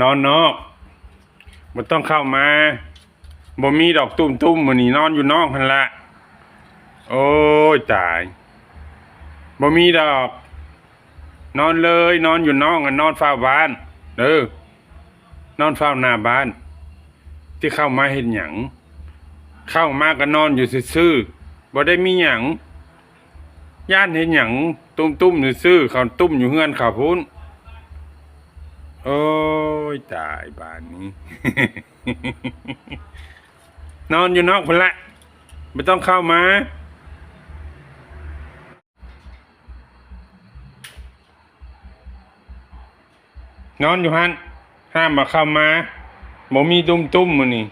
นอนนอกบ่ต้องเข้ามาบ่มีดอกตุ้มตุ้มมื้อนี้นอนอยู่นอกหั่นละโอ้ยตายบ่มีดอก นอนเลย นอนอยู่นอกอะนอนเฝ้าบ้านเด้อนอนเฝ้าหน้าบ้าน ที่เข้ามาเฮ็ดหยังเข้ามาก็นอนอยู่ซื่อๆบ่ได้มีหยังย่านเฮ็ดหยังตุ้มๆซื่อๆเขาตุ้มอยู่เฮือนเขาพุ่นโอ้ ยตายบ้านนี้ นอนอยู่นอกพุ่นละไม่ต้องเข้ามา นอนอยู่ฮันห้ามมาเข้ามาบ่มีตุ้มตุ้มๆมันนี่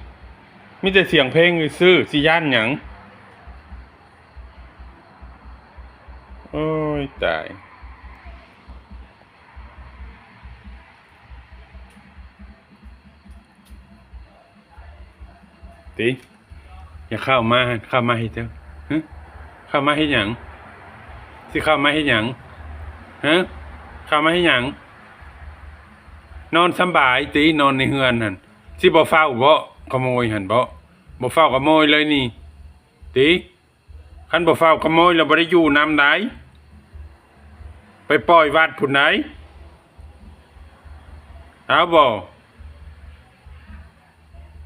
มีแต่เสียงเพลงซื่อสิย่านหยังโอ้ยตาย ติอย่าเข้ามาเข้ามาให้เถอะฮะเข้ามาให้หยังสิเข้ามาให้หยังฮะเข้ามาให้หยังนอนสบายตินอนในเฮือนหั่นสิบ่เฝ้าบ่ขโมยหันบ่บ่เฝ้าขโมยเลยนี่ติคันบ่เฝ้าขโมยแล้วบ่ได้อยู่นำใดไปปล่อยวัดผู้ไหนเอาบ่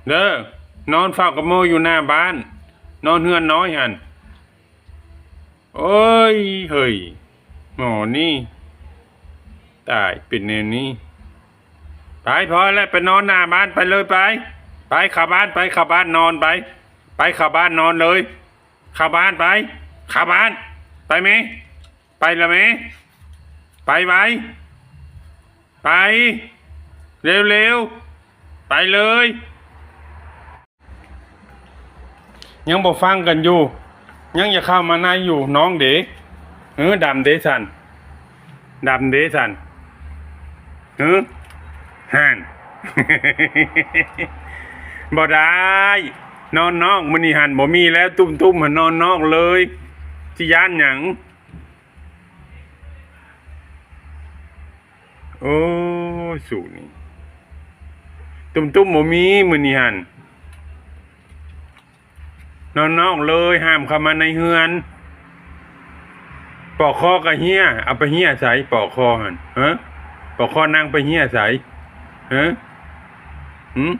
เด้อ นอนเฝ้าขโมอยู่หน้าบ้าน นอนเฮือนน้อยหันโอ้ย เฮ้ยหมอนี่ ตายเป็นแนวนี้ ไปพอแล้วไปนอนหน้าบ้านไปเลยไป ไปเข้าบ้านไปเข้าบ้านนอนไป ไปเข้าบ้านนอนเลยเข้าบ้านไปเข้าบ้าน ไปไหมไปละไหมไปไหมไป เร็วๆ ไปเลย ยังบ่ฟังกันอยู่ ยังจะเข้ามาในอยู่น้องเด๋เออดำเด๋สันดำเด๋สันเออห่านบ่ได้นอนนอกมื้อนี้หันบ่มีแล้วตุ้มตุ้มหันนอนนอกเลยที่ย่านหยังโอ้สูนี่ตุ้มตุ้มบ่มีมื้อนี้หัน นอนนอกเลยห้ามเข้ามาในเฮือน ปอกคอกับเฮียเอาไปเฮียใส่ปอกคอหันฮะปอกคอนั่งไปเฮียใส่ฮะหืม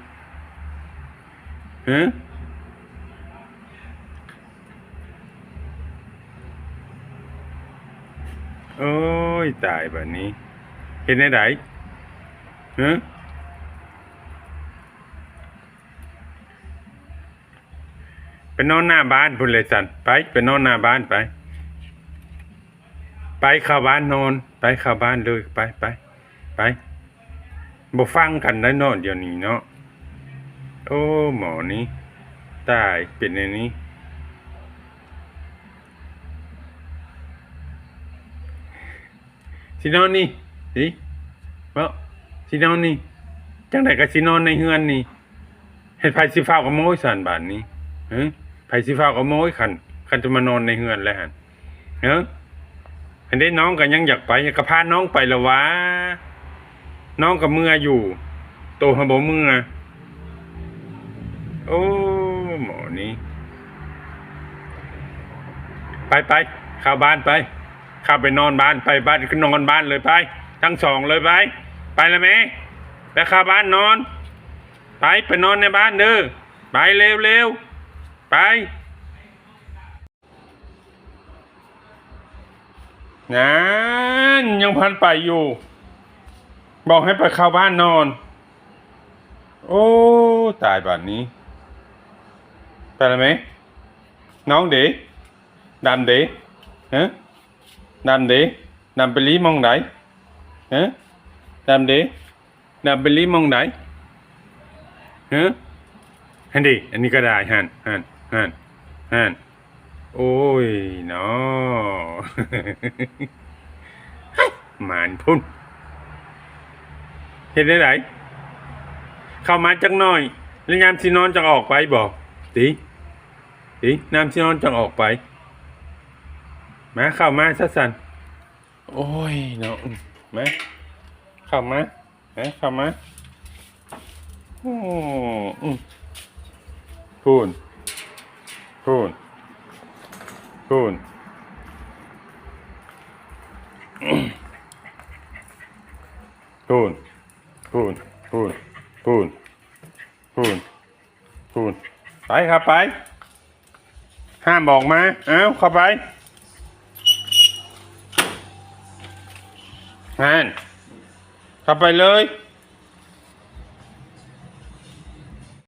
ฮะโอ้ยตายแบบนี้ เห็นได้ไหนฮะ ไปนอนหน้าบ้านพุ่นเลยสันไปไปนอนหน้าบ้านไป ไปเข้าบ้านนอน ไปเข้าบ้านเลยไปไปไปบ่ฟังกันได้นอนเดี๋ยวนี้เนาะโอ้หมอนี้ตายเป็นในนี้สินอนนี่สิเบ่สินอนนี่จังไดก็สินอนในเฮือนนี่เฮ็ดไผสิฟ้าวกับโมยสันบาดนี้เฮ้ ไผสิฟ้าก็โม้ยคันคันจะมานอนในเฮือนแล้วหันเฮ้ยอันนี้น้องก็ยังอยากไปก็พาน้องไปละวะน้องกับเมื่ออยู่ โตหาบ่เมื่อโอ้หมอนี้ ไปไปเข้าบ้านไปเข้าไปนอนบ้านไปบ้านก็นอนบ้านเลยไป ทั้งสองเลยไป ไปแล้วไหมไปเข้าบ้านนอน ไปไปนอนในบ้านเด้อไปเร็วเร็ว ไปงั้นยังพันไปอยู่ บอกให้ไปเข้าบ้านนอน โอ้ ตายแบบนี้ ไปแล้วไหม น้องเด๋ดำเด๋ฮะดำเด๋ดำไปลีมองไหนฮะดำเด๋ดำไปลีมองไหนฮะฮันดิอันนี้ก็ได้ฮันฮัน ฮันฮันโอ้ยเนาะหมานพุ่น เห็นได้ไหนเข้ามาจังหน่อย แล้วยามสินอนจังออกไปบอกตีตีน้ำสินอนจังออกไปมาเข้ามาซะสันโอ้ยเนาะมาเข้ามามาเข้ามาโอ้อืมพูนพูน พูนพูนพูนพูนพูนพูนพูนไปครับไป ห้ามบอกมา เอ้าเข้าไปงานเข้าไปเลย